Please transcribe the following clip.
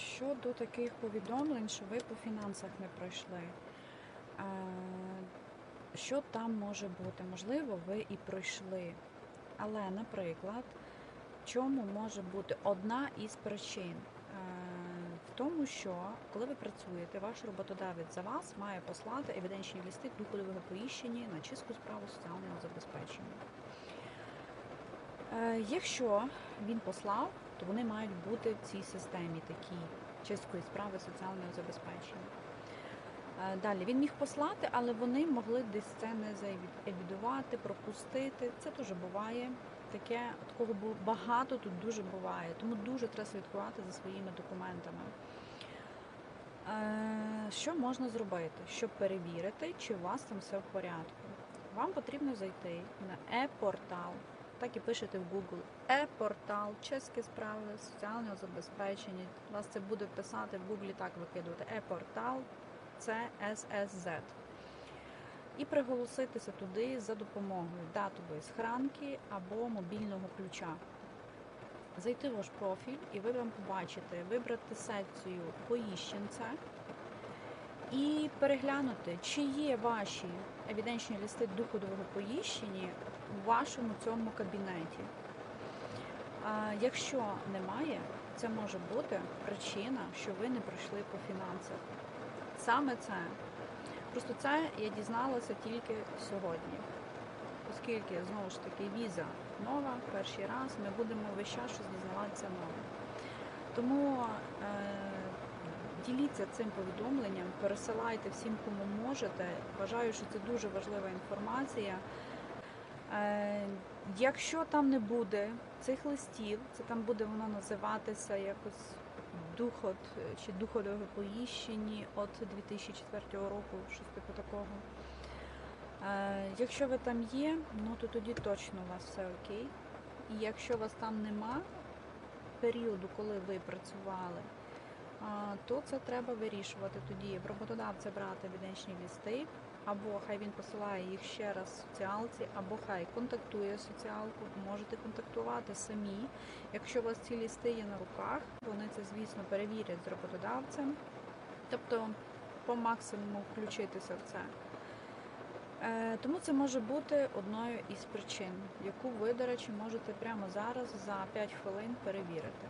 щодо таких повідомлень, що ви по фінансах не пройшли. Е, Що там може бути? Можливо, ви і пройшли. Але, наприклад, в чому може бути одна із причин? Е, В тому, що коли ви працюєте, ваш роботодавець за вас має послати евіденчні листи доходового повіщення на чистку справу соціального забезпечення. Е, Якщо він послав, то вони мають бути в цій системі такі чисткої справи соціального забезпечення. Е, Далі він міг послати, але вони могли десь це не заевідувати, пропустити. Це дуже буває. Таке такого багато тут дуже буває. Тому дуже треба слідкувати за своїми документами. Е, Що можна зробити, щоб перевірити, чи у вас там все в порядку? Вам потрібно зайти на e-портал, так і пишете в Google e-портал, чеські справи соціального забезпечення. Вас це буде писати в Google, так викидувати e-портал CSSZ. І приголоситися туди за допомогою датової схранки або мобільного ключа. Зайти в ваш профіль і ви вам побачите, вибрати секцію поїщенця і переглянути, чи є ваші евіденчні листи доходового поїщення у вашому цьому кабінеті. А якщо немає, це може бути причина, що ви не пройшли по фінансах. Саме це. Просто це я дізналася тільки сьогодні. Оскільки знову ж таки віза нова, перший раз, ми будемо весь час щось дізнаватися нове. Тому діліться цим повідомленням, пересилайте всім, кому можете. Вважаю, що це дуже важлива інформація. Е, якщо там не буде цих листів, це там буде воно називатися якось духот чи доходове поїщені від 2004 року, щось типу такого. Е, якщо ви там є, ну то тоді точно у вас все окей. І якщо вас там нема періоду, коли ви працювали, то це треба вирішувати тоді. Роботодавця брати евіденчні листи, або хай він посилає їх ще раз соціалці, або хай контактує соціалку, можете контактувати самі. Якщо у вас ці листи є на руках, вони це, звісно, перевірять з роботодавцем. Тобто по максимуму включитися в це. Е, Тому це може бути одною із причин, яку ви, до речі, можете прямо зараз за 5 хвилин перевірити.